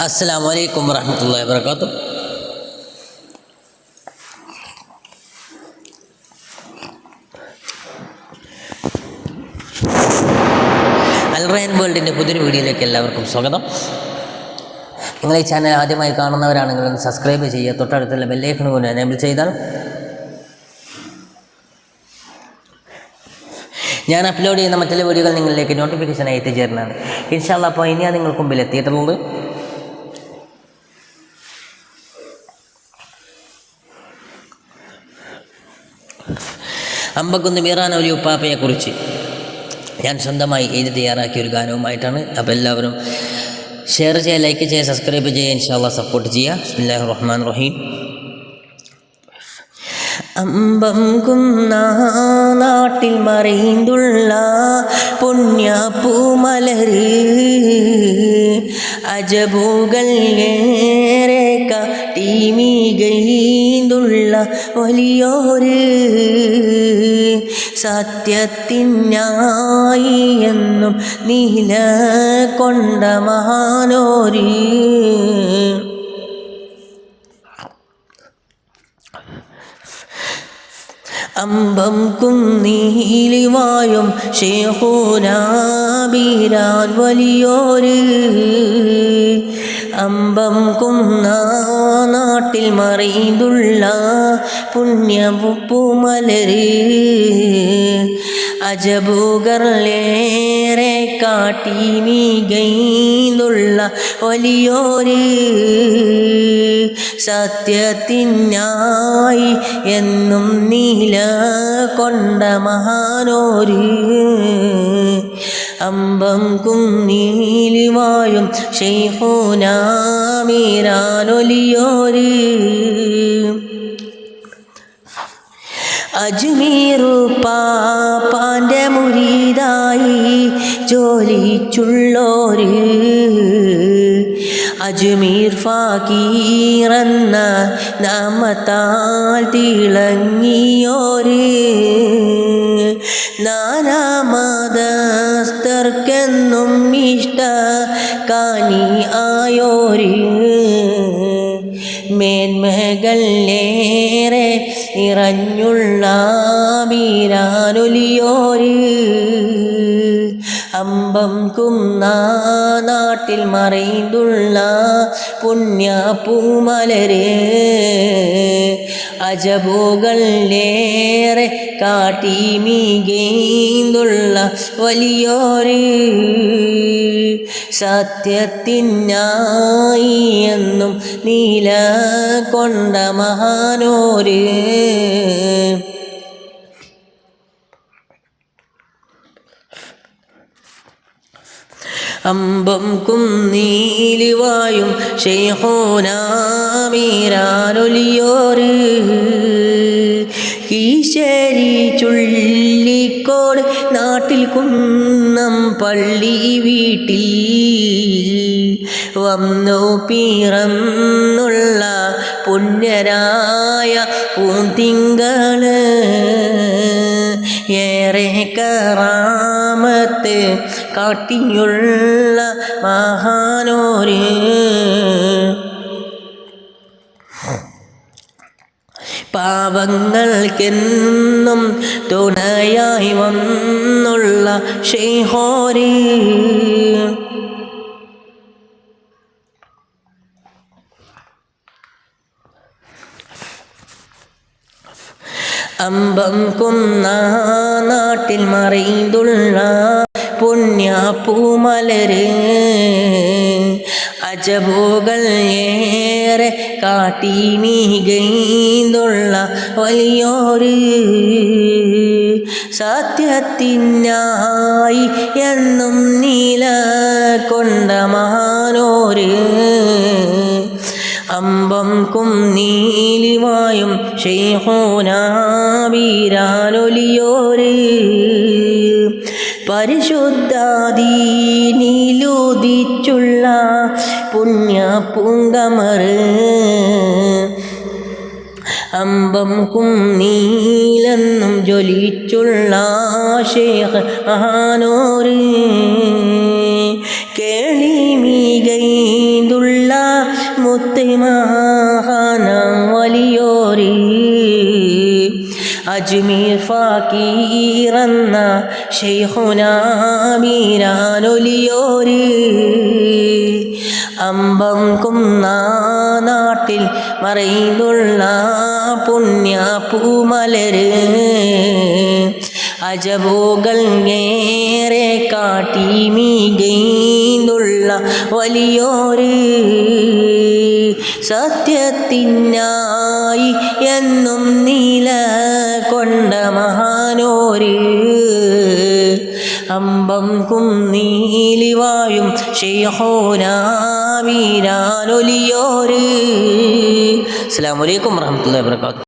അസ്സാം വലൈക്കും വരഹമുല്ല വാബർക്കാത്തു അൽറയൻ വേൾഡിന്റെ പുതിയൊരു വീഡിയോയിലേക്ക് എല്ലാവർക്കും സ്വാഗതം. നിങ്ങൾ ഈ ചാനൽ ആദ്യമായി കാണുന്നവരാണെങ്കിൽ ഒന്ന് സബ്സ്ക്രൈബ് ചെയ്യുക തൊട്ടടുത്തുള്ള ബെല്ലൈക്കൺ കൊണ്ട് എനേബിൾ ചെയ്താൽ ഞാൻ അപ്ലോഡ് ചെയ്യുന്ന മറ്റുള്ള വീഡിയോകൾ നിങ്ങളിലേക്ക് നോട്ടിഫിക്കേഷനായി എത്തിച്ചേരുന്നതാണ്. ഇൻഷാല്ല അപ്പോൾ ഇനിയാണ് നിങ്ങൾക്ക് മുമ്പിൽ എത്തിയിട്ടുള്ളത് അമ്പക്കുന്ന് മീറാൻ ഒരു ഉപ്പാപ്പയെക്കുറിച്ച്. ഞാൻ സ്വന്തമായി എഴുതി തയ്യാറാക്കിയ ഒരു ഗാനവുമായിട്ടാണ്. അപ്പോൾ എല്ലാവരും ഷെയർ ചെയ്യുക ലൈക്ക് ചെയ്യുക സബ്സ്ക്രൈബ് ചെയ്യുക ഇൻഷാല്ല സപ്പോർട്ട് ചെയ്യുക. ബിസ്മില്ലാഹി റഹ്മാൻ റഹീം. അമ്പം കുന്ന നാട്ടിൽ മറൈന്തുള്ള പുണ്യപ്പൂമലര് അജബുകൾ ഏറെ കാട്ടിമികൈന്തുള്ള വലിയോര് സത്യത്തിനായി എന്നും നീല കൊണ്ട മഹാനോര്. അമ്പം കുന്നീലിവായും ഷേഹൂനാബീരാൻ വലിയോര്. അമ്പം കുന്ന നാട്ടിൽ മറൈന്തുള്ള പുണ്യപുപ്പുമലര് അജബുകർലേറെ കാട്ടി മീകൈന്നുള്ള വലിയോര് സത്യത്തിനായി എന്നും നീല കൊണ്ട മഹാനോര്. അമ്പം കുന്നീലിവായും ഷെയ്ഹൂനാമീരാനൊലിയോര് അജ്മീറു പാപ്പാന്റെ മുരീതായി ജോലിച്ചുള്ളോര് അജ്മീർ ഫാക്കീറന്ന നാമത്താൽ തിളങ്ങിയോര്. നാനാമതസ്ഥർക്കെന്നും ഇഷ്ട കാനി ആയോര്. മേന്മകളേറെ നിറഞ്ഞുള്ള മീരാനൊലിയോര്. അമ്പം കുന്ന നാട്ടിൽ പുണ്യ പൂമലരെ അജബുകളേറെ കാട്ടി മികൈന്തുള്ള വലിയോര്. സത്യത്തിനായി എന്നും നീല കൊണ്ട മഹാനോര്. അമ്പം കുന്നീലിവായും ഷെയ്ഹോനാമീരാനൊലിയോര് കീശേരി ചുള്ളിക്കോട് നാട്ടിൽ കുന്നം പള്ളി വീട്ടിൽ. വന്നു പീറന്നുള്ള പുണ്യരായ പൂന്തിങ്കൾ. ഏറെ കറാമത്ത് കാട്ടിയുള്ള മഹാനോര്. പാവങ്ങൾക്കെന്നും തുണയായി വന്നുള്ള ഷെയ്ഹോര്. അമ്പം കുന്ന നാട്ടിൽ മറൈന്തുള്ള പുണ്യാപ്പൂമലര്. അജബുകൾ ഏറെ കാട്ടി മികൈന്തുള്ള വലിയോര്. സത്യത്തിനായി എന്നും നീല കൊണ്ട മഹാനോര്. അമ്പം കുന്നീലിവായും ഷെയ്ഹോനാബീരാനൊലിയോര് പരിശുദ്ധാദീനിലുദിച്ചുള്ള പുണ്യ പൂങ്കമറ് അമ്പം കുന്നീലെന്നും ജ്വലിച്ചുള്ള ശേഖ മഹാനോര്. മുത്തുമാഹാന വലിയോരി. അജ്മീർ ഫാക്കീറന്ന ഷെയ്ഹുനാമീരാനൊലിയോരി അമ്പം കുന്ന നാട്ടിൽ മറയുന്നുള്ള പുണ്യ പൂമലര് അജബോകൾ ഏറെ കാട്ടി മീകൈന്നുള്ള വലിയോര് സത്യത്തിനായി എന്നും നീല കൊണ്ട മഹാനോര്. അമ്പം കുന്നീലിവായും ഷെയ്ഹോനാമീരാനൊലിയോര്. അസ്സാം വലൈക്കും വർഹമത്തുള്ള വാബർക്കാത്തു